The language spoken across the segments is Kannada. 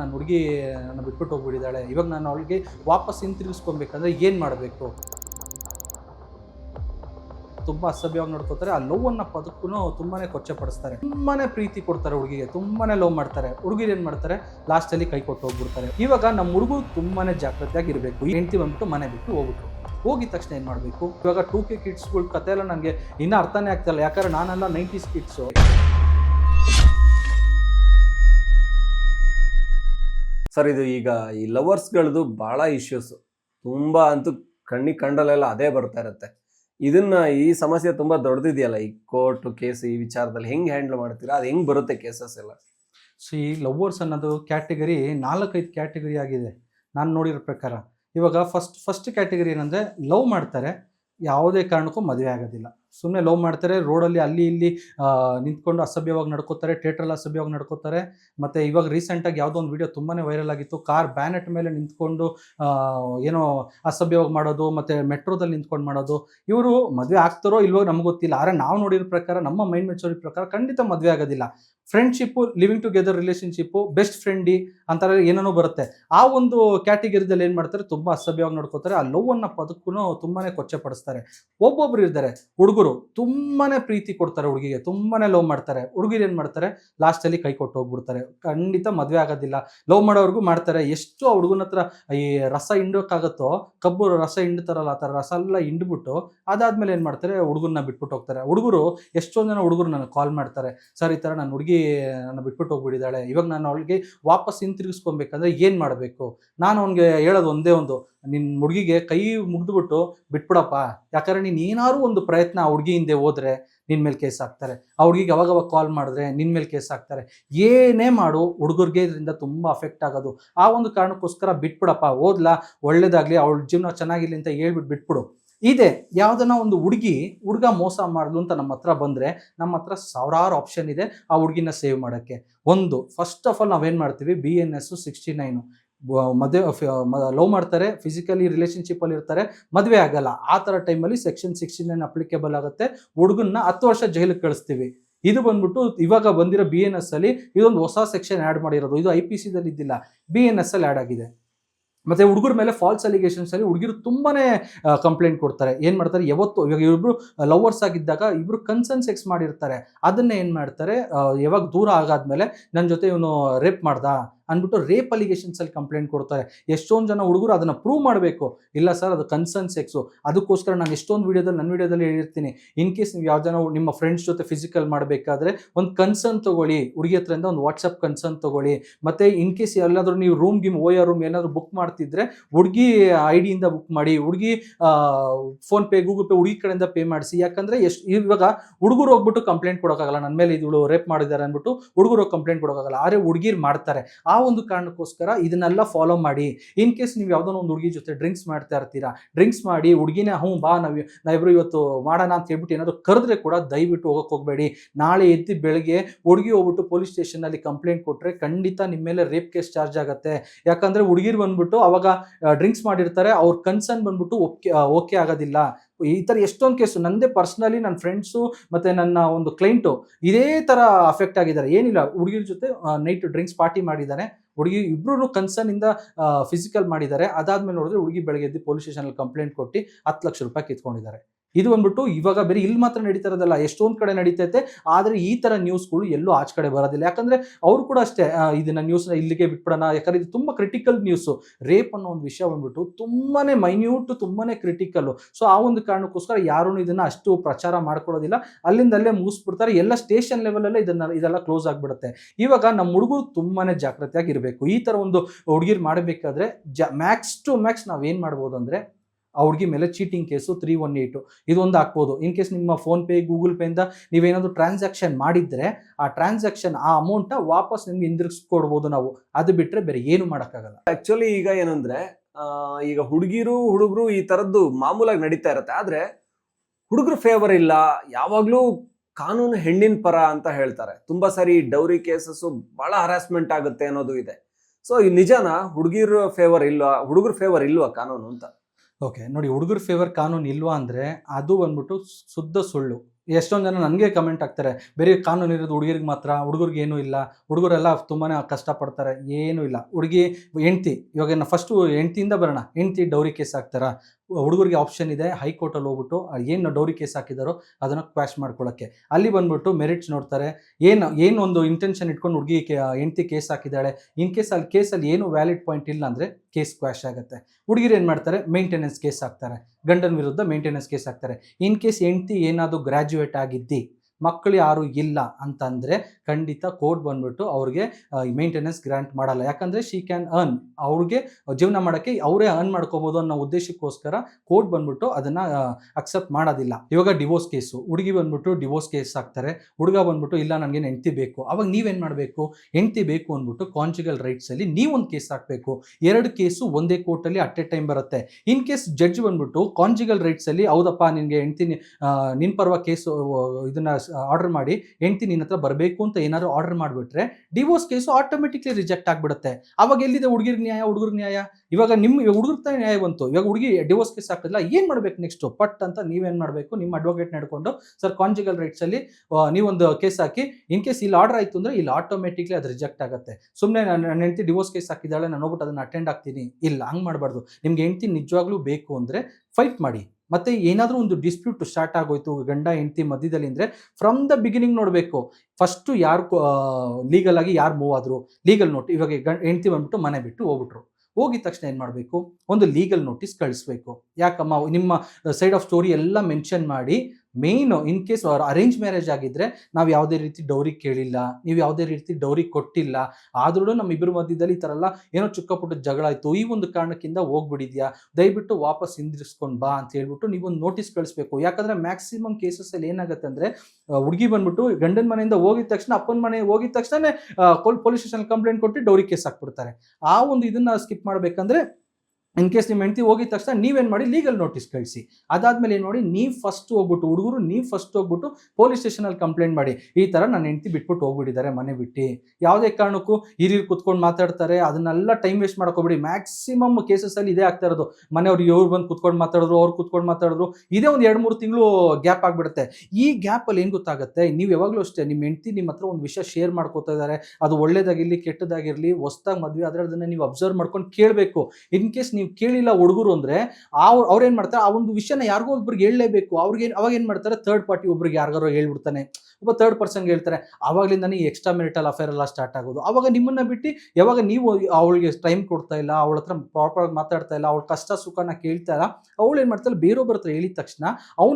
ನನ್ನ ಹುಡುಗಿ ನನ್ನ ಬಿಟ್ಬಿಟ್ಟು ಹೋಗ್ಬಿಟ್ಟಿದ್ದಾಳೆ. ಇವಾಗ ನಾನು ಅವಳಿಗೆ ವಾಪಸ್ ಹಿಂತಿರುಗಿಸ್ಕೊಬೇಕಂದ್ರೆ ಏನು ಮಾಡಬೇಕು? ತುಂಬ ಅಸಭ್ಯವಾಗಿ ನೋಡ್ಕೋತಾರೆ. ಆ ಲವ್ ಅನ್ನೋ ಪದಕ್ಕೂ ತುಂಬಾನೇ ಕೊಚ್ಚೆ ಪಡಿಸ್ತಾರೆ ತುಂಬಾ ಪ್ರೀತಿ ಕೊಡ್ತಾರೆ ಹುಡುಗಿಗೆ. ತುಂಬಾ ಲವ್ ಮಾಡ್ತಾರೆ. ಹುಡುಗಿರು ಏನು ಮಾಡ್ತಾರೆ? ಲಾಸ್ಟಲ್ಲಿ ಕೈ ಕೊಟ್ಟು ಹೋಗ್ಬಿಡ್ತಾರೆ. ಇವಾಗ ನಮ್ಮ ಹುಡುಗರು ತುಂಬಾ ಜಾಗ್ರತೆಯಾಗಿ ಇರಬೇಕು. ಹೆಂಡತಿ ಬಂದ್ಬಿಟ್ಟು ಮನೆ ಬಿಟ್ಟು ಹೋಗ್ಬಿಟ್ರು. ಹೋಗಿದ ತಕ್ಷಣ ಏನು ಮಾಡಬೇಕು? ಇವಾಗ ಟೂ ಕೆ ಕಿಡ್ಸ್ಗಳ ಕತೆ ಎಲ್ಲ ನನಗೆ ಇನ್ನೂ ಅರ್ಥನೇ ಆಗ್ತಾಯಿಲ್ಲ ಯಾಕಂದ್ರೆ ನಾನೆಲ್ಲ ನೈಂಟೀಸ್ ಕಿಡ್ಸು ಸರ್ ಇದು ಈಗ ಈ ಲವರ್ಸ್ಗಳದ್ದು ಭಾಳ ಇಶ್ಯೂಸು ತುಂಬ ಅಂತೂ ಕಣ್ಣಿಗೆ ಕಂಡಲೆಲ್ಲ ಅದೇ ಬರ್ತಾ ಇರುತ್ತೆ. ಇದನ್ನ ಈ ಸಮಸ್ಯೆ ತುಂಬ ದೊಡ್ಡದಿದೆಯಲ್ಲ? ಈ ಕೋರ್ಟು ಕೇಸ್ ಈ ವಿಚಾರದಲ್ಲಿ ಹೆಂಗೆ ಹ್ಯಾಂಡಲ್ ಮಾಡ್ತೀರಾ? ಅದು ಹೆಂಗೆ ಬರುತ್ತೆ ಕೇಸಸ್ ಎಲ್ಲ? ಸೊ ಈ ಲವ್ವರ್ಸ್ ಅನ್ನೋದು ಕ್ಯಾಟಗರಿ ನಾಲ್ಕೈದು ಕ್ಯಾಟಗರಿ ಆಗಿದೆ. ನಾನು ನೋಡಿರೋ ಪ್ರಕಾರ. ಇವಾಗ ಫಸ್ಟ್ ಫಸ್ಟ್ ಕ್ಯಾಟಗರಿ ಏನಂದರೆ ಲವ್ ಮಾಡ್ತಾರೆ. ಯಾವುದೇ ಕಾರಣಕ್ಕೂ ಮದುವೆ ಆಗೋದಿಲ್ಲ. ಸುಮ್ಮನೆ ಲವ್ ಮಾಡ್ತಾರೆ, ರೋಡಲ್ಲಿ ಅಲ್ಲಿ ಇಲ್ಲಿ ನಿಂತ್ಕೊಂಡು ಅಸಭ್ಯವಾಗಿ ನಡ್ಕೋತಾರೆ ಥಿಯೇಟ್ರಲ್ಲಿ ಅಸಭ್ಯವಾಗಿ ನಡ್ಕೋತಾರೆ. ಮತ್ತು ಇವಾಗ ರೀಸೆಂಟಾಗಿ ಯಾವುದೋ ಒಂದು ವಿಡಿಯೋ ತುಂಬಾ ವೈರಲ್ ಆಗಿತ್ತು. ಕಾರ್ ಬ್ಯಾನೆಟ್ ಮೇಲೆ ನಿಂತ್ಕೊಂಡು ಏನೋ ಅಸಭ್ಯವಾಗಿ ಮಾಡೋದು, ಮತ್ತು ಮೆಟ್ರೋದಲ್ಲಿ ನಿಂತ್ಕೊಂಡು ಮಾಡೋದು. ಇವರು ಮದುವೆ ಆಗ್ತಾರೋ ಇಲ್ವೋ ನಮ್ಗೆ ಗೊತ್ತಿಲ್ಲ. ಆದರೆ ನಾವು ನೋಡಿರೋ ಪ್ರಕಾರ, ನಮ್ಮ ಮೈಂಡ್ ಮೆಚೂರಿ ಪ್ರಕಾರ ಖಂಡಿತ ಮದುವೆ ಆಗೋದಿಲ್ಲ. Friendship living together relationship best friendly ಅಂತಾರೆ ಏನೇನೋ ಬರುತ್ತೆ. ಆ ಒಂದು ಕ್ಯಾಟಗರಿದಲ್ಲಿ ಏನು ಮಾಡ್ತಾರೆ? ತುಂಬ ಅಸಭ್ಯವಾಗಿ ನೋಡ್ಕೋತಾರೆ. ಆ ಲವ್ ಅನ್ನೋ ಪದಕ್ಕೂ ತುಂಬಾ ಕೊಚ್ಚೆ ಪಡಿಸ್ತಾರೆ ಒಬ್ಬೊಬ್ರು ಇರ್ತಾರೆ. ಹುಡುಗರು ತುಂಬಾ ಪ್ರೀತಿ ಕೊಡ್ತಾರೆ ಹುಡುಗಿಗೆ. ತುಂಬಾ ಲವ್ ಮಾಡ್ತಾರೆ. ಹುಡುಗಿರು ಏನು ಮಾಡ್ತಾರೆ? ಲಾಸ್ಟಲ್ಲಿ ಕೈ ಕೊಟ್ಟು ಹೋಗ್ಬಿಡ್ತಾರೆ. ಖಂಡಿತ ಮದುವೆ ಆಗೋದಿಲ್ಲ. ಲವ್ ಮಾಡೋರ್ಗು ಮಾಡ್ತಾರೆ. ಎಷ್ಟು ಆ ಹುಡುಗನ ಹತ್ರ ಈ ರಸ ಹಿಂಡೋಕ್ಕಾಗತ್ತೋ ಕಬ್ಬು ರಸ ಹಿಂಡ್ತಾರಲ್ಲ, ಆ ಥರ ರಸ ಎಲ್ಲ ಹಿಂಡ್ಬಿಟ್ಟು ಅದಾದಮೇಲೆ ಏನು ಮಾಡ್ತಾರೆ? ಹುಡುಗನ್ನ ಬಿಟ್ಬಿಟ್ಟು ಹೋಗ್ತಾರೆ. ಹುಡುಗರು ಎಷ್ಟೊಂದು ಜನ ಹುಡುಗರು ನನಗೆ ಕಾಲ್ ಮಾಡ್ತಾರೆ. ಸರ್, ಈ ಥರ ನಾನು ಹುಡುಗಿ ನನ್ನ ಬಿಟ್ಬಿಟ್ಟು ಹೋಗ್ಬಿಟ್ಟಿದ್ದಾಳೆ. ಇವಾಗ ನಾನು ಅವಳಿಗೆ ವಾಪಸ್ ಹಿಂತಿರುಗಿಸ್ಕೊಬೇಕಂದ್ರೆ ಏನು ಮಾಡಬೇಕು? ನಾನು ಅವ್ನಿಗೆ ಹೇಳೋದು ಒಂದೇ ಒಂದು ನಿನ್ನ ಹುಡುಗಿಗೆ ಕೈ ಮುಗಿದ್ಬಿಟ್ಟು ಬಿಟ್ಬಿಡಪ್ಪ. ಯಾಕಂದ್ರೆ ನೀನು ಏನಾದ್ರು ಒಂದು ಪ್ರಯತ್ನ ಆ ಹುಡುಗಿ ಹಿಂದೆ ಹೋದ್ರೆ ನಿನ್ನ ಮೇಲೆ ಕೇಸ್ ಹಾಕ್ತಾರೆ. ಆ ಹುಡುಗಿಗೆ ಅವಾಗ ಕಾಲ್ ಮಾಡಿದ್ರೆ ನಿನ್ನ ಮೇಲೆ ಕೇಸ್ ಹಾಕ್ತಾರೆ. ಏನೇ ಮಾಡು, ಹುಡುಗರಿಗೆ ಇದರಿಂದ ತುಂಬ ಅಫೆಕ್ಟ್ ಆಗೋದು. ಆ ಒಂದು ಕಾರಣಕ್ಕೋಸ್ಕರ ಬಿಟ್ಬಿಡಪ್ಪ. ಓದ್ಲಾ ಒಳ್ಳೇದಾಗಲಿ, ಅವಳ ಜೀವನ ಚೆನ್ನಾಗಿರ್ಲಿ ಅಂತ ಹೇಳ್ಬಿಟ್ಟು ಬಿಟ್ಬಿಡು. ಇದೆ. ಯಾವುದನ್ನ ಒಂದು ಹುಡುಗಿ, ಹುಡುಗ ಮೋಸ ಮಾಡಿದ್ಲು ಅಂತ ನಮ್ಮ ಹತ್ರ ಬಂದರೆ, ನಮ್ಮ ಹತ್ರ ಸಾವಿರಾರು ಆಪ್ಷನ್ ಇದೆ ಆ ಹುಡುಗಿನ ಸೇವ್ ಮಾಡೋಕ್ಕೆ. ಒಂದು ಫಸ್ಟ್ ಆಫ್ ಆಲ್ ನಾವೇನು ಮಾಡ್ತೀವಿ? B N S sixty nine ಮದುವೆ ಲವ್ ಮಾಡ್ತಾರೆ ಫಿಸಿಕಲಿ ರಿಲೇಷನ್ಶಿಪ್ಪಲ್ಲಿ ಇರ್ತಾರೆ, ಮದುವೆ ಆಗಲ್ಲ. ಆ ಥರ ಟೈಮಲ್ಲಿ ಸೆಕ್ಷನ್ ಸಿಕ್ಸ್ಟಿ ನೈನ್ ಅಪ್ಲಿಕೇಬಲ್ ಆಗುತ್ತೆ. ಹುಡುಗನ್ನ ಹತ್ತು ವರ್ಷ ಜೈಲಿಗೆ ಕಳಿಸ್ತೀವಿ. ಇದು ಬಂದ್ಬಿಟ್ಟು ಇವಾಗ ಬಂದಿರೋ ಬಿ ಎನ್ ಎಸ್ ಅಲ್ಲಿ ಇದೊಂದು ಹೊಸ ಸೆಕ್ಷನ್ ಆ್ಯಡ್ ಮಾಡಿರೋದು. ಇದು ಐ ಪಿ ಸಿದಲ್ಲಿ ಇದ್ದಿಲ್ಲ ಬಿ ಎನ್ ಎಸ್ ಅಲ್ಲಿ ಆ್ಯಡ್ ಆಗಿದೆ. ಮತ್ತೆ ಹುಡುಗರ ಮೇಲೆ ಫಾಲ್ಸ್ ಅಲಿಗೇಷನ್ಸ್ ಅಲ್ಲಿ ಹುಡುಗಿರು ತುಂಬಾನೇ ಕಂಪ್ಲೇಂಟ್ ಕೊಡ್ತಾರೆ. ಏನು ಮಾಡ್ತಾರೆ? ಯಾವತ್ತು, ಇವಾಗ ಇವರು ಲವರ್ಸ್ ಆಗಿದ್ದಾಗ ಇಬ್ರು ಕನ್ಸರ್ನ್ ಸೆಕ್ಸ್ ಮಾಡಿರ್ತಾರೆ. ಅದನ್ನ ಏನು ಮಾಡ್ತಾರೆ? ಯಾವಾಗ ದೂರ ಆಗಾದ್ಮೇಲೆ ನನ್ನ ಜೊತೆ ಇವನು ರೇಪ್ ಮಾಡ್ದ? ಅಂದ್ಬಿಟ್ಟು ರೇಪ್ ಅಲಿಗೇಷನ್ಸ್ ಅಲ್ಲಿ ಕಂಪ್ಲೇಂಟ್ ಕೊಡ್ತಾರೆ. ಎಷ್ಟೊಂದು ಜನ ಹುಡುಗರು ಅದನ್ನ ಪ್ರೂವ್ ಮಾಡಬೇಕು. ಇಲ್ಲ ಸರ್ ಅದು ಕನ್ಸರ್ನ್ ಸೆಕ್ಸು ಅದಕ್ಕೋಸ್ಕರ ನಾನು ಎಷ್ಟೊಂದು ವೀಡಿಯೋದಲ್ಲಿ ನನ್ನ ವಿಡಿಯೋದಲ್ಲಿ ಹೇಳಿರ್ತೀನಿ. ಇನ್ ಕೇಸ್ ನೀವು ಯಾವ ಜನ ನಿಮ್ಮ ಫ್ರೆಂಡ್ಸ್ ಜೊತೆ ಫಿಸಿಕಲ್ ಮಾಡಬೇಕಾದ್ರೆ ಒಂದು ಕನ್ಸರ್ನ್ ತಗೊಳ್ಳಿ. ಹುಡುಗಿ ಹತ್ರದಿಂದ ಒಂದು ವಾಟ್ಸಪ್ ಕನ್ಸರ್ನ್ ತಗೊಳ್ಳಿ. ಮತ್ತೆ ಇನ್ ಕೇಸ್ ಎಲ್ಲಾದ್ರೂ ನೀವು ರೂಮ್ ಗಿಮ್ ಓಯೋ ರೂಮ್ ಏನಾದರೂ ಬುಕ್ ಮಾಡ್ತಿದ್ರೆ ಹುಡುಗಿ ಐ ಡಿಯಿಂದ ಬುಕ್ ಮಾಡಿ. ಹುಡುಗಿ ಫೋನ್ ಪೇ ಗೂಗಲ್ ಪೇ ಹುಡುಗಿ ಕಡೆಯಿಂದ ಪೇ ಮಾಡಿಸಿ. ಯಾಕಂದ್ರೆ ಎಷ್ಟು, ಇವಾಗ ಹುಡುಗರು ಹೋಗ್ಬಿಟ್ಟು ಕಂಪ್ಲೇಂಟ್ ಕೊಡೋಕ್ಕಾಗಲ್ಲ. ನನ್ನ ಮೇಲೆ ಇದು ರೇಪ್ ಮಾಡಿದ್ದಾರೆ ಅಂದ್ಬಿಟ್ಟು ಹುಡುಗರು ಕಂಪ್ಲೇಂಟ್ ಕೊಡೋಕ್ಕಾಗಲ್ಲ. ಆದರೆ ಹುಡುಗಿರು ಮಾಡ್ತಾರೆ. ಆ ಒಂದು ಕಾರಣಕ್ಕೋಸ್ಕರ ಇದನ್ನೆಲ್ಲ ಫಾಲೋ ಮಾಡಿ. ಇನ್ ಕೇಸ್ ನೀವು ಯಾವುದೋ ಒಂದು ಹುಡುಗಿ ಜೊತೆ ಡ್ರಿಂಕ್ಸ್ ಮಾಡ್ತಾ ಇರ್ತೀರಾ ಡ್ರಿಂಕ್ಸ್ ಮಾಡಿ, ಹುಡುಗಿನ, ಹ್ಞೂ, ಬಾ, ನಾವು ನಾವಿಬ್ರು ಇವತ್ತು ಮಾಡೋಣ ಅಂತ ಹೇಳ್ಬಿಟ್ಟು ಏನಾದರೂ ಕರೆದ್ರೆ ಕೂಡ ದಯವಿಟ್ಟು ಹೋಗಕ್ಕೆ ಹೋಗಬೇಡಿ. ನಾಳೆ ಎದ್ದು ಬೆಳಗ್ಗೆ ಹುಡುಗಿ ಹೋಗ್ಬಿಟ್ಟು ಪೊಲೀಸ್ ಸ್ಟೇಷನಲ್ಲಿ ಕಂಪ್ಲೇಂಟ್ ಕೊಟ್ಟರೆ ಖಂಡಿತ ನಿಮ್ಮ ಮೇಲೆ ರೇಪ್ ಕೇಸ್ ಚಾರ್ಜ್ ಆಗುತ್ತೆ. ಯಾಕಂದ್ರೆ ಹುಡುಗಿರು ಬಂದ್ಬಿಟ್ಟು ಅವಾಗ ಡ್ರಿಂಕ್ಸ್ ಮಾಡಿರ್ತಾರೆ, ಅವ್ರ ಕನ್ಸರ್ನ್ ಬಂದ್ಬಿಟ್ಟು ಓಕೆ ಓಕೆ ಆಗೋದಿಲ್ಲ. ಈ ಥರ ಎಷ್ಟೊಂದು ಕೇಸು ನಂದೇ ಪರ್ಸ್ನಲಿ ನನ್ನ ಫ್ರೆಂಡ್ಸು ಮತ್ತು ನನ್ನ ಒಂದು ಕ್ಲೈಂಟು ಇದೇ ಥರ ಅಫೆಕ್ಟ್ ಆಗಿದ್ದಾರೆ. ಏನಿಲ್ಲ, ಹುಡುಗಿರ ಜೊತೆ ನೈಟ್ ಡ್ರಿಂಕ್ಸ್ ಪಾರ್ಟಿ ಮಾಡಿದ್ದಾರೆ. ಹುಡುಗಿ ಇಬ್ಬರೂ ಕನ್ಸರ್ನ್ ಇಂದ ಫಿಸಿಕಲ್ ಮಾಡಿದ್ದಾರೆ. ಅದಾದ್ಮೇಲೆ ನೋಡಿದ್ರೆ ಹುಡುಗಿ ಬೆಳಗ್ಗೆ ಎದ್ದು ಪೊಲೀಸ್ ಸ್ಟೇಷನಲ್ಲಿ ಕಂಪ್ಲೇಂಟ್ ಕೊಟ್ಟು ಹತ್ತು ಲಕ್ಷ ರೂಪಾಯಿ ಕಿತ್ಕೊಂಡಿದ್ದಾರೆ. ಇದು ಬಂದ್ಬಿಟ್ಟು ಇವಾಗ ಬೇರೆ ಇಲ್ಲಿ ಮಾತ್ರ ನಡೀತಾ ಇರೋದಲ್ಲ, ಎಷ್ಟೊಂದು ಕಡೆ ನಡೀತೈತೆ, ಆದರೆ ಈ ಥರ ನ್ಯೂಸ್ಗಳು ಎಲ್ಲೂ ಆಚೆ ಕಡೆ ಬರೋದಿಲ್ಲ. ಯಾಕಂದ್ರೆ ಅವರು ಕೂಡ ಅಷ್ಟೇ ಇದನ್ನು ನ್ಯೂಸ್ನ ಇಲ್ಲಿಗೆ ಬಿಟ್ಬಿಡೋಣ, ಯಾಕಂದ್ರೆ ಇದು ತುಂಬ ಕ್ರಿಟಿಕಲ್ ನ್ಯೂಸು ರೇಪ್ ಅನ್ನೋ ಒಂದು ವಿಷಯ ಬಂದ್ಬಿಟ್ಟು ತುಂಬಾನೇ ಮೈನ್ಯೂಟ್ ತುಂಬಾನೇ ಕ್ರಿಟಿಕಲ್ ಸೊ ಆ ಒಂದು ಕಾರಣಕ್ಕೋಸ್ಕರ ಯಾರೂ ಇದನ್ನ ಅಷ್ಟು ಪ್ರಚಾರ ಮಾಡ್ಕೊಳ್ಳೋದಿಲ್ಲ. ಅಲ್ಲಿಂದಲ್ಲೇ ಮುಗಿಸ್ಬಿಡ್ತಾರೆ. ಎಲ್ಲ ಸ್ಟೇಷನ್ ಲೆವೆಲಲ್ಲೇ ಇದನ್ನ, ಇದೆಲ್ಲ ಕ್ಲೋಸ್ ಆಗಿಬಿಡುತ್ತೆ. ಇವಾಗ ನಮ್ಮ ಹುಡುಗರು ತುಂಬಾನೇ ಜಾಗ್ರತೆಯಾಗಿ ಇರಬೇಕು ಈ ಥರ ಒಂದು ಹುಡುಗಿರು ಮಾಡಬೇಕಾದ್ರೆ ಜ ಮ್ಯಾಕ್ಸ್ ಟು ಮ್ಯಾಕ್ಸ್ ನಾವೇನು ಮಾಡ್ಬೋದು ಅಂದರೆ ಆ ಹುಡುಗಿ ಮೇಲೆ cheating case three one eight ಇದೊಂದು ಹಾಕ್ಬೋದು. ಇನ್ ಕೇಸ್ ನಿಮ್ಮ ಫೋನ್ ಪೇ ಗೂಗಲ್ ಪೇಯಿಂದ ನೀವೇನಾದರೂ ಟ್ರಾನ್ಸಾಕ್ಷನ್ ಮಾಡಿದರೆ ಆ ಟ್ರಾನ್ಸಾಕ್ಷನ್ ಆ ಅಮೌಂಟ್ ವಾಪಸ್ ನಿಮ್ಗೆ ಹಿಂದಿರುಗಿಸ್ಕೊಡ್ಬೋದು ನಾವು. ಅದು ಬಿಟ್ಟರೆ ಬೇರೆ ಏನು ಮಾಡೋಕ್ಕಾಗಲ್ಲ. ಆ್ಯಕ್ಚುಲಿ ಈಗ ಏನಂದ್ರೆ ಈಗ ಹುಡುಗಿರು, ಹುಡುಗರು ಈ ತರದ್ದು ಮಾಮೂಲಾಗಿ ನಡೀತಾ ಇರುತ್ತೆ. ಆದ್ರೆ ಹುಡುಗರು ಫೇವರ್ ಇಲ್ಲ, ಯಾವಾಗಲೂ ಕಾನೂನು ಹೆಣ್ಣಿನ ಪರ ಅಂತ ಹೇಳ್ತಾರೆ. ತುಂಬಾ ಸಾರಿ ಡೌರಿ ಕೇಸಸ್ ಬಹಳ ಹರಾಸ್ಮೆಂಟ್ ಆಗುತ್ತೆ ಅನ್ನೋದು ಇದೆ. ಸೊ ಈ ನಿಜಾನ ಹುಡುಗಿರ ಫೇವರ್ ಇಲ್ವಾ, ಹುಡುಗರ ಫೇವರ್ ಇಲ್ವಾ ಕಾನೂನು ಅಂತ? ಓಕೆ, ನೋಡಿ ಹುಡುಗರ ಫೇವರ್ ಕಾನೂನು ಇಲ್ವಾ ಅಂದರೆ ಅದು ಬಂದ್ಬಿಟ್ಟು ಶುದ್ಧ ಸುಳ್ಳು. ಎಷ್ಟೊಂದು ಜನ ನನಗೆ ಕಮೆಂಟ್ ಆಗ್ತಾರೆ ಬೇರೆ ಕಾನೂನು ಇರೋದು ಹುಡುಗರಿಗೆ ಮಾತ್ರ, ಹುಡುಗರಿಗೆ ಏನೂ ಇಲ್ಲ, ಹುಡುಗರೆಲ್ಲ ತುಂಬಾ ಕಷ್ಟಪಡ್ತಾರೆ, ಏನೂ ಇಲ್ಲ. ಹುಡುಗಿ ಹೆಂಡ್ತಿ, ಇವಾಗ ಫಸ್ಟು ಹೆಂಡ್ತಿಯಿಂದ ಬರೋಣ, ಹೆಂಡ್ತಿ ಡೌರಿ ಕೇಸ್ ಹಾಕ್ತಾರಾ? ಹುಡುಗರಿಗೆ ಆಪ್ಷನ್ ಇದೆ ಹೈಕೋರ್ಟಲ್ಲಿ ಹೋಗ್ಬಿಟ್ಟು ಏನು ಡೌರಿ ಕೇಸ್ ಹಾಕಿದಾರೋ ಅದನ್ನು ಕ್ವಾಶ್ ಮಾಡ್ಕೊಳ್ಳೋಕ್ಕೆ ಅಲ್ಲಿ ಬಂದ್ಬಿಟ್ಟು ಮೆರಿಟ್ಸ್ ನೋಡ್ತಾರೆ. ಏನು ಏನು ಒಂದು ಇಂಟೆನ್ಷನ್ ಇಟ್ಕೊಂಡು ಹುಡುಗಿ ಹೆಂಡತಿ ಕೇಸ್ ಹಾಕಿದ್ದಾಳೆ ಇನ್ ಕೇಸ್ ಅಲ್ಲಿ ಕೇಸಲ್ಲಿ ಏನು ವ್ಯಾಲಿಡ್ ಪಾಯಿಂಟ್ ಇಲ್ಲ ಅಂದರೆ ಕೇಸ್ ಕ್ವಾಶ್ ಆಗುತ್ತೆ. ಹುಡುಗಿರು ಏನು ಮಾಡ್ತಾರೆ? ಮೇಂಟೆನೆನ್ಸ್ ಕೇಸ್ ಹಾಕ್ತಾರೆ. ಗಂಡನ ವಿರುದ್ಧ ಮೇಂಟೆನೆನ್ಸ್ ಕೇಸ್ ಹಾಕ್ತಾರೆ. ಇನ್ ಕೇಸ್ ಹೆಂಡತಿ ಏನಾದರೂ ಗ್ರ್ಯಾಜುಯೇಟ್ ಆಗಿದ್ದಿ ಮಕ್ಕಳು ಯಾರು ಇಲ್ಲ ಅಂತಂದರೆ ಖಂಡಿತ ಕೋರ್ಟ್ ಬಂದ್ಬಿಟ್ಟು ಅವ್ರಿಗೆ ಮೇಂಟೆನೆನ್ಸ್ ಗ್ರಾಂಟ್ ಮಾಡಲ್ಲ. ಯಾಕಂದರೆ ಶಿ ಕ್ಯಾನ್ ಅರ್ನ್ ಅವ್ರಿಗೆ ಜೀವನ ಮಾಡೋಕ್ಕೆ ಅವರೇ ಅರ್ನ್ ಮಾಡ್ಕೋಬೋದು ಅನ್ನೋ ಉದ್ದೇಶಕ್ಕೋಸ್ಕರ ಕೋರ್ಟ್ ಬಂದ್ಬಿಟ್ಟು ಅದನ್ನು ಅಕ್ಸೆಪ್ಟ್ ಮಾಡೋದಿಲ್ಲ. ಇವಾಗ ಡಿವೋರ್ಸ್ ಕೇಸು ಹುಡುಗಿ ಬಂದ್ಬಿಟ್ಟು ಡಿವೋರ್ಸ್ ಕೇಸ್ ಹಾಕ್ತಾರೆ. ಹುಡುಗ ಬಂದ್ಬಿಟ್ಟು, ಇಲ್ಲ, ನನಗೆ ಹೆಂಡ್ತಿ ಬೇಕು. ಅವಾಗ ನೀವೇನು ಮಾಡಬೇಕು? ಹೆಂಡ್ತಿ ಬೇಕು ಅಂದ್ಬಿಟ್ಟು ಕಾನ್ಜುಗಲ್ ರೈಟ್ಸಲ್ಲಿ ನೀವೊಂದು ಕೇಸ್ ಹಾಕಬೇಕು. ಎರಡು ಕೇಸು ಒಂದೇ ಕೋರ್ಟಲ್ಲಿ ಅಟ್ ಎ ಟೈಮ್ ಬರುತ್ತೆ. ಇನ್ ಕೇಸ್ ಜಡ್ಜ್ ಬಂದ್ಬಿಟ್ಟು ಕಾನ್ಜುಗಲ್ ರೈಟ್ಸಲ್ಲಿ ಹೌದಪ್ಪ, ನಿನಗೆ ಹೆಂಡತಿ ನಿನ್ನ ಪರವ ಕೇಸು ಇದನ್ನು ಆರ್ಡರ್ ಮಾಡಿ, ಹೆಂಡತಿ ನಿನ್ನ ಹತ್ರ ಬರಬೇಕು ಅಂತ ಏನಾದ್ರು ಆರ್ಡರ್ ಮಾಡಿಬಿಟ್ರೆ ಡಿವೋರ್ಸ್ ಕೇಸು ಆಟೋಮೆಟಿಕ್ಲಿ ರಿಜೆಕ್ಟ್ ಆಗಿಬಿಡುತ್ತೆ. ಅವಾಗ ಎಲ್ಲಿದೆ ಹುಡುಗಿರ್ ನ್ಯಾಯ ಹುಡುಗರ ನ್ಯಾಯ? ಇವಾಗ ನಿಮ್ಮ ಹುಡುಗರ ನ್ಯಾಯ ಬಂತು. ಇವಾಗ ಹುಡುಗಿ ಡಿವೋರ್ಸ್ ಕೇಸ್ ಹಾಕಿಲ್ಲ ಏನು ಮಾಡ್ಬೇಕು ನೆಕ್ಸ್ಟ್ ಪಟ್ ಅಂತ ನೀವೇನು ಮಾಡಬೇಕು? ನಿಮ್ಮ ಅಡ್ವೊಕೇಟ್ ನಡ್ಕೊಂಡು ಸರ್ ಕಾನ್ಜಿಗಲ್ ರೈಟ್ಸಲ್ಲಿ ನೀವೊಂದು ಕೇಸ್ ಹಾಕಿ ಇನ್ ಕೇಸ್ ಇಲ್ಲಿ ಆರ್ಡರ್ ಆಯಿತು ಅಂದರೆ ಇಲ್ಲಿ ಆಟೋಮೆಟಿಕ್ಲಿ ಅದು ರಿಜೆಕ್ಟ್ ಆಗುತ್ತೆ. ಸುಮ್ಮನೆ ನನ್ನ ಹೆಂಡತಿ ಡಿವೋರ್ಸ್ ಕೇಸ್ ಹಾಕಿದ್ದಾಳೆ, ನಾನು ಹೋಗ್ಬಿಟ್ಟು ಅದನ್ನು ಅಟೆಂಡ್ ಆಗ್ತೀನಿ. ಇಲ್ಲ, ಹಂಗೆ ಮಾಡಬಾರ್ದು. ನಿಮ್ಗೆ ಹೆಂಡತಿ ನಿಜವಾಗ್ಲೂ ಬೇಕು ಅಂದರೆ ಫೈಟ್ ಮಾಡಿ. ಮತ್ತೆ ಏನಾದರೂ ಒಂದು ಡಿಸ್ಪ್ಯೂಟ್ ಸ್ಟಾರ್ಟ್ ಆಗೋಯ್ತು, ಗಂಡ, ಹೆಂಡತಿ ಮಧ್ಯದಲ್ಲಿ ಅಂದರೆ ಫ್ರಮ್ ದ ಬಿಗಿನಿಂಗ್ ನೋಡಬೇಕು. ಫಸ್ಟು ಯಾರು ಲೀಗಲ್ ಆಗಿ ಯಾರು ಮೂವ್ ಆದರು ಲೀಗಲ್ ನೋಟ್ ಇವಾಗ ಹೆಂಡತಿ ಬಂದ್ಬಿಟ್ಟು ಮನೆ ಬಿಟ್ಟು ಹೋಗ್ಬಿಟ್ರು. ಹೋಗಿದ ತಕ್ಷಣ ಏನು ಮಾಡಬೇಕು? ಒಂದು ಲೀಗಲ್ ನೋಟಿಸ್ ಕಳಿಸ್ಬೇಕು. ಯಾಕಮ್ಮ, ನಿಮ್ಮ ಸೈಡ್ ಆಫ್ ಸ್ಟೋರಿ ಎಲ್ಲ ಮೆನ್ಷನ್ ಮಾಡಿ ಮೇಯ್ನು ಇನ್ ಕೇಸ್ ಅವ್ರ ಅರೇಂಜ್ ಮ್ಯಾರೇಜ್ ಆಗಿದ್ರೆ ನಾವು ಯಾವುದೇ ರೀತಿ ಡೌರಿ ಕೇಳಿಲ್ಲ, ನೀವು ಯಾವುದೇ ರೀತಿ ಡೌರಿ ಕೊಟ್ಟಿಲ್ಲ ಆದ್ರೂ ನಮ್ಮ ಇಬ್ಬರು ಮಧ್ಯದಲ್ಲಿ ಈ ಥರ ಎಲ್ಲ ಏನೋ ಚಿಕ್ಕ ಪುಟ್ಟ ಜಗಳ ಆಯಿತು, ಈ ಒಂದು ಕಾರಣಕ್ಕಿಂತ ಹೋಗ್ಬಿಡಿದ್ಯಾ? ದಯವಿಟ್ಟು ವಾಪಸ್ ಹಿಂದಿರಿಸ್ಕೊಂಡು ಬಾ ಅಂತ ಹೇಳ್ಬಿಟ್ಟು ನೀವೊಂದು ನೋಟಿಸ್ ಕಳಿಸ್ಬೇಕು. ಯಾಕಂದರೆ ಮ್ಯಾಕ್ಸಿಮಮ್ ಕೇಸಸ್ಸಲ್ಲಿ ಏನಾಗುತ್ತೆ ಅಂದರೆ ಹುಡುಗಿ ಬಂದ್ಬಿಟ್ಟು ಗಂಡನ ಮನೆಯಿಂದ ಹೋಗಿದ ತಕ್ಷಣ, ಅಪ್ಪನ ಮನೆ ಹೋಗಿದ ತಕ್ಷಣ ಪೊಲೀಸ್ ಸ್ಟೇಷನ್ ಕಂಪ್ಲೇಂಟ್ ಕೊಟ್ಟು ಡೌರಿ ಕೇಸ್ ಹಾಕ್ಬಿಡ್ತಾರೆ. ಆ ಒಂದು ಇದನ್ನ ಸ್ಕಿಪ್ ಮಾಡಬೇಕಂದ್ರೆ ಇನ್ ಕೇಸ್ ನಿಮ್ಮ ಹೆಂಡತಿ ಹೋಗಿದ ತಕ್ಷಣ ನೀವೇನು ಮಾಡಿ ಲೀಗಲ್ ನೋಟಿಸ್ ಕಳಿಸಿ. ಅದಾದಮೇಲೆ ಏನು ನೋಡಿ ನೀವು ಫಸ್ಟ್ ಹೋಗ್ಬಿಟ್ಟು, ಹುಡುಗರು ನೀವು ಫಸ್ಟ್ ಹೋಗ್ಬಿಟ್ಟು ಪೊಲೀಸ್ ಸ್ಟೇಷನಲ್ಲಿ ಕಂಪ್ಲೇಂಟ್ ಮಾಡಿ. ಈ ಥರ ನನ್ನ ಹೆಂಡತಿ ಬಿಟ್ಬಿಟ್ಟು ಹೋಗ್ಬಿಟ್ಟಿದ್ದಾರೆ ಮನೆ ಬಿಟ್ಟು. ಯಾವುದೇ ಕಾರಣಕ್ಕೂ ಹಿರಿಯರು ಕುತ್ಕೊಂಡು ಮಾತಾಡ್ತಾರೆ, ಅದನ್ನೆಲ್ಲ ಟೈಮ್ ವೇಸ್ಟ್ ಮಾಡ್ಕೋಬಿಡಿ ಮ್ಯಾಕ್ಸಿಮಮ್ ಕೇಸಸಲ್ಲಿ ಇದೇ ಆಗ್ತಾ ಇರೋದು. ಮನೆಯವ್ರು ಇವ್ರು ಬಂದು ಕುತ್ಕೊಂಡು ಮಾತಾಡಿದ್ರು, ಅವ್ರು ಕುತ್ಕೊಂಡು ಮಾತಾಡಿದ್ರು, ಇದೇ ಒಂದು ಎರಡು ಮೂರು ತಿಂಗಳು ಗ್ಯಾಪ್ ಆಗಿಬಿಡುತ್ತೆ. ಈ ಗ್ಯಾಪಲ್ಲಿ ಏನು ಗೊತ್ತಾಗುತ್ತೆ? ನೀವು ಯಾವಾಗಲೂ ಅಷ್ಟೇ ನಿಮ್ಮ ಹೆಂಡತಿ ನಿಮ್ಮ ಹತ್ರ ಒಂದು ವಿಷಯ ಶೇರ್ ಮಾಡ್ಕೋತಾ ಇದ್ದಾರೆ. ಅದು ಒಳ್ಳೇದಾಗಿರಲಿ ಕೆಟ್ಟದಾಗಿರಲಿ, ಹೊಸ್ದಾಗಿ ಮದುವೆ ಆದರೆ ಅದನ್ನು ನೀವು ಅಬ್ಸರ್ವ್ ಮಾಡ್ಕೊಂಡು ಕೇಳಬೇಕು. ಇನ್ ಕೇಸ್ ನೀವು ಕೇಳಿಲ್ಲ ಹುಡುಗರು ಅಂದರೆ ಅವ್ರು ಅವ್ರೇನು ಮಾಡ್ತಾರೆ? ಆ ಒಂದು ವಿಷಯನ ಯಾರಿಗೋ ಒಬ್ರಿಗೆ ಹೇಳಲೇಬೇಕು. ಅವ್ರಿಗೆ ಅವಾಗ ಏನು ಮಾಡ್ತಾರೆ? ಥರ್ಡ್ ಪಾರ್ಟಿ ಒಬ್ರಿಗೆ ಯಾರಿಗಾರೋ ಹೇಳ್ಬಿಡ್ತಾನೆ. ಒಬ್ಬ ಥರ್ಡ್ ಪರ್ಸನ್ಗೆ ಹೇಳ್ತಾರೆ ಆವಾಗಲಿಂದ ಈ ಎಕ್ಸ್ಟ್ರಾ ಮೆರಿಟಲ್ ಅಫೇರ್ ಎಲ್ಲ ಸ್ಟಾರ್ಟ್ ಆಗೋದು. ಅವಾಗ ನಿಮ್ಮನ್ನ ಬಿಟ್ಟು ಯಾವಾಗ ನೀವು ಅವಳಿಗೆ ಟೈಮ್ ಕೊಡ್ತಾ ಇಲ್ಲ, ಅವಳ ಹತ್ರ ಪ್ರಾಪರ್ ಮಾತಾಡ್ತಾ ಇಲ್ಲ, ಅವಳ ಕಷ್ಟ ಸುಖನ ಕೇಳ್ತಾ ಇಲ್ಲ, ಅವಳು ಏನು ಮಾಡ್ತಾಳೆ? ಬೇರೊಬ್ಬರ ಹತ್ರ ಹೇಳಿದ ತಕ್ಷಣ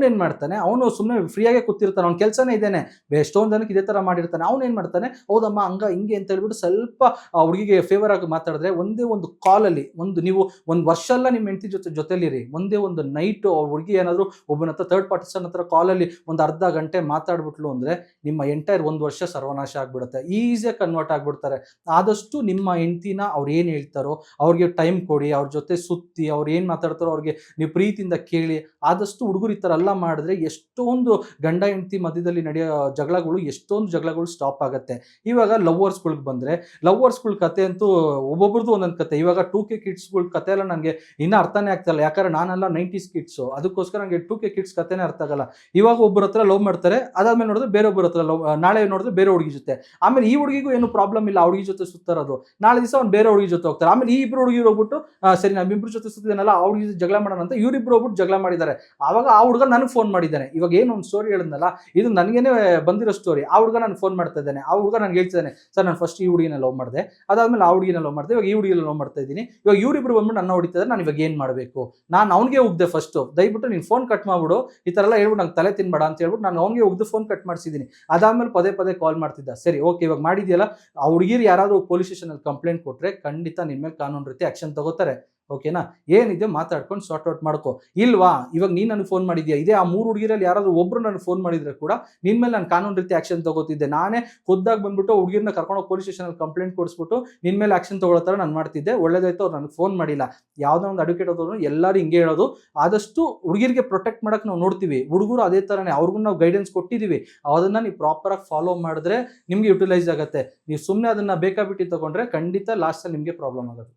ಏನು ಮಾಡ್ತಾನೆ? ಅವನು ಸುಮ್ಮನೆ ಫ್ರೀಯಾಗೆ ಕೂತಿರ್ತಾನೆ. ಅವ್ನ ಕೆಲಸನೇ ಇದ್ದಾನೆ ಎಷ್ಟೊಂದು ಜನಕ್ಕೆ ಇದೇ ಥರ ಮಾಡಿರ್ತಾನೆ. ಅವ್ನು ಏನು ಮಾಡ್ತಾನೆ? ಹೌದಮ್ಮ, ಹಂಗ ಹಿಂಗೆ ಅಂತ ಹೇಳ್ಬಿಟ್ಟು ಸ್ವಲ್ಪ ಹುಡುಗಿಗೆ ಫೇವರ್ ಆಗಿ ಮಾತಾಡಿದ್ರೆ ಒಂದೇ ಒಂದು ಕಾಲಲ್ಲಿ ಒಂದು ನೀವು ಒಂದು ವರ್ಷ ಎಲ್ಲ ನಿಮ್ಮ ಹೆಂಡತಿ ಜೊತೆ ಜೊತೆಲಿರಿ. ಒಂದೇ ಒಂದು ನೈಟು ಅವ್ರ ಹುಡುಗಿ ಏನಾದರೂ ಒಬ್ಬನ ಹತ್ರ ಥರ್ಡ್ ಪಾರ್ಟಿಸನ್ ಹತ್ರ ಕಾಲಲ್ಲಿ ಒಂದು ಅರ್ಧ ಗಂಟೆ ಮಾತಾಡ್ಬಿಟ್ಲು ಅಂದರೆ ನಿಮ್ಮ ಎಂಟೈರ್ ಒಂದು ವರ್ಷ ಸರ್ವನಾಶ ಆಗಿಬಿಡುತ್ತೆ. ಈಸಿಯಾಗಿ ಕನ್ವರ್ಟ್ ಆಗಿಬಿಡ್ತಾರೆ. ಆದಷ್ಟು ನಿಮ್ಮ ಹೆಂಡ್ತಿನ ಅವ್ರು ಏನು ಹೇಳ್ತಾರೋ ಅವ್ರಿಗೆ ಟೈಮ್ ಕೊಡಿ, ಅವ್ರ ಜೊತೆ ಸುತ್ತಿ, ಅವ್ರು ಏನು ಮಾತಾಡ್ತಾರೋ ಅವ್ರಿಗೆ ನೀವು ಪ್ರೀತಿಯಿಂದ ಕೇಳಿ. ಆದಷ್ಟು ಹುಡುಗರು ಈ ಥರ ಎಲ್ಲ ಮಾಡಿದ್ರೆ ಎಷ್ಟೊಂದು ಗಂಡ ಹೆಂಡತಿ ಮಧ್ಯದಲ್ಲಿ ನಡೆಯೋ ಜಗಳಗಳು, ಎಷ್ಟೊಂದು ಜಗಳಗಳು ಸ್ಟಾಪ್ ಆಗುತ್ತೆ. ಇವಾಗ ಲವ್ವರ್ಸ್ಗಳಿಗೆ ಬಂದರೆ ಲವ್ವರ್ಸ್ಗಳ ಕತೆ ಅಂತೂ ಒಬ್ಬೊಬ್ರದ್ದು ಒಂದೊಂದು ಕತೆ. ಇವಾಗ ಟೂ ಕೆ ಕಿಡ್ಸ್ಗಳ ಕತೆ ಎಲ್ಲ ನನಗೆ ಇನ್ನೂ ಅರ್ಥನೇ ಇಲ್ಲ ಯಾಕಂದ್ರೆ ನಾನೆಲ್ಲ ನೈಂಟೀಸ್ ಕಿಡ್ಸು ಅದಕ್ಕೋಸ್ಕರ ನನಗೆ ಟೂ ಕೆ ಕಿಡ್ಸ್ ಕಥೆನೇ ಅರ್ಥ ಆಗಲ್ಲ. ಇವಾಗ ಒಬ್ಬರ ಹತ್ರ ಲವ್ ಮಾಡ್ತಾರೆ, ಅದಾದ್ಮೇಲೆ ನೋಡಿದ್ರೆ ಬೇರೊಬ್ಬರ ಹತ್ರ ಲವ್ ನಾಳೆ ನೋಡಿದ್ರೆ ಬೇರೆ ಹುಡುಗಿ ಜೊತೆ. ಆಮೇಲೆ ಈ ಹುಡುಗಿಗೂ ಏನು ಪ್ರಾಬ್ಲಮ್ ಇಲ್ಲ ಹುಡುಗಿ ಜೊತೆ ಸುತ್ತಾರೋದು ನಾಳೆ ದಿವಸ ಅವ್ನು ಬೇರೆ ಹುಡುಗಿ ಜೊತೆ ಹೋಗ್ತಾರೆ. ಆಮೇಲೆ ಈ ಇಬ್ರು ಹುಡುಗಿರು ಹೋಗ್ಬಿಟ್ಟು ಸರಿ ನಮ್ಮಿಬ್ರು ಜೊತೆ ಸುತ್ತಿದ್ದಾನಲ್ಲ, ಆ ಹುಡುಗಿ ಜಗಳ ಮಾಡೋಣ ಅಂತ ಇವರಿಬ್ರು ಹೋಗ್ಬಿಟ್ಟು ಜಗಳ ಮಾಡಿದ್ದಾರೆ. ಆವಾಗ ಆ ಹುಡುಗ ನನಗೆ ಫೋನ್ ಮಾಡಿದ್ದಾನೆ. ಇವಾಗ ಏನು ಒಂದು ಸ್ಟೋರಿ ಹೇಳಿದ್ನಲ್ಲ, ಇದು ನನಗೇನೆ ಬಂದಿರೋ ಸ್ಟೋರಿ ಆ ಹುಡುಗ ನಾನು ಫೋನ್ ಮಾಡ್ತಾ ಇದ್ದಾನೆ. ಆ ಹುಡುಗ ನನಗೆ ಹೇಳ್ತಿದ್ದಾನೆ, ಸರ್, ನಾನು ಫಸ್ಟ್ ಈ ಹುಡುಗಿನ ಲವ್ ಮಾಡಿದೆ. ಅದಾದ್ಮೇಲೆ ಆ ಹುಡುಗಿನ ಲವ್ ಮಾಡಿದೆ. ಇವಾಗ ಈ ಹುಡುಗಿನ ಲವ್ ಮಾಡ್ತಾ ಇದ್ದೀನಿ. ಇವಾಗ ಇವರಿಬ್ರು ಬಂದ್ಬಿಟ್ಟು ನನ್ನ ಹೊಡಿತಿದ್ದಾರೆ ನಾನು ಇವಾಗ ಏನು ಮಾಡಬೇಕು? ನಾನು ಅವ್ನಿಗೆ ಉಗ್ದೆ ಫಸ್ಟು ದಯವಿಟ್ಟು ನೀನು ಫೋನ್ ಕಟ್ ಮಾಡ್ಬಿಡು. ಈ ಥರ ಎಲ್ಲ ಹೇಳ್ಬಿಟ್ಟು ನಂಗೆ ತಲೆ ತಿನ್ಬೇಡ ಅಂತ ಹೇಳ್ಬಿಟ್ಟು ನಾನು ಅವ್ನಿಗೆ ಉಗ್ದು ಫೋನ್ ಕಟ್ ಮಾಡಿಸಿದ್ದೀನಿ ಅದಾದಮೇಲೆ ಪದೇ ಪದೇ ಕಾಲ್ ಮಾಡ್ತಿದ್ದ. ಸರಿ ಓಕೆ ಇವಾಗ ಮಾಡಿದೆಯಲ್ಲ? ಆ ಹುಡುಗಿರು ಯಾರಾದರೂ ಪೊಲೀಸ್ ಸ್ಟೇಷನಲ್ಲಿ ಕಂಪ್ಲೇಂಟ್ ಕೊಟ್ಟರೆ ಖಂಡಿತ ನಿಮ್ಮ ಮೇಲೆ ಕಾನೂನು ರೀತಿ ಆಕ್ಷನ್ ತಗೋತಾರೆ. ಓಕೆನಾ ಏನಿದೆ ಮಾತಾಡ್ಕೊಂಡು ಸಾರ್ಟ್ ಔಟ್ ಮಾಡ್ಕೊ. ಇಲ್ವಾ? ಇವಾಗ ನೀನು ನನಗೆ ಫೋನ್ ಮಾಡಿದ್ಯಾ? ಇದೇ ಆ ಮೂರು ಹುಡುಗಿರಲ್ಲಿ ಯಾರಾದರೂ ಒಬ್ಬರು ನನಗೆ ಫೋನ್ ಮಾಡಿದ್ರೆ ಕೂಡ ನಿನ್ನ ಮೇಲೆ ನಾನು ಕಾನೂನು ರೀತಿ ಆಕ್ಷನ್ ತಗೋತಿದ್ದೆ. ನಾನೇ ಖುದ್ದಾಗಿ ಬಂದ್ಬಿಟ್ಟು ಹುಡುಗಿರನ್ನ ಕರ್ಕೊಂಡು ಪೊಲೀಸ್ ಸ್ಟೇಷನಲ್ಲಿ ಕಂಪ್ಲೇಂಟ್ ಕೊಡಿಸ್ಬಿಟ್ಟು ನಿನ್ನ ಮೇಲೆ ಆಕ್ಷನ್ ತಗೊಳ್ಳೋ ಥರ ನಾನು ಮಾಡ್ತಿದ್ದೆ. ಒಳ್ಳೇದಾಯ್ತು, ಅವ್ರು ನನಗೆ ಫೋನ್ ಮಾಡಿಲ್ಲ. ಯಾವುದೋ ಒಂದು ಅಡ್ವೊಕೇಟ್ ಆದವರು ಎಲ್ಲರೂ ಹಿಂಗೆ ಹೇಳೋದು. ಆದಷ್ಟು ಹುಡುಗಿರಿಗೆ ಪ್ರೊಟೆಕ್ಟ್ ಮಾಡೋಕೆ ನಾವು ನೋಡ್ತೀವಿ. ಹುಡುಗರು ಅದೇ ಥರನೇ, ಅವ್ರಿಗೂ ನಾವು ಗೈಡೆನ್ಸ್ ಕೊಟ್ಟಿದ್ದೀವಿ ಅದನ್ನು ನೀವು ಪ್ರಾಪರಾಗಿ ಫಾಲೋ ಮಾಡಿದ್ರೆ ನಿಮಗೆ ಯುಟಿಲೈಸ್ ಆಗುತ್ತೆ. ನೀವು ಸುಮ್ಮನೆ ಅದನ್ನು ಬೇಕಾಬಿಟ್ಟು ತೊಗೊಂಡ್ರೆ ಖಂಡಿತ ಲಾಸ್ಟಲ್ಲಿ ನಿಮಗೆ ಪ್ರಾಬ್ಲಮ್ ಆಗುತ್ತೆ.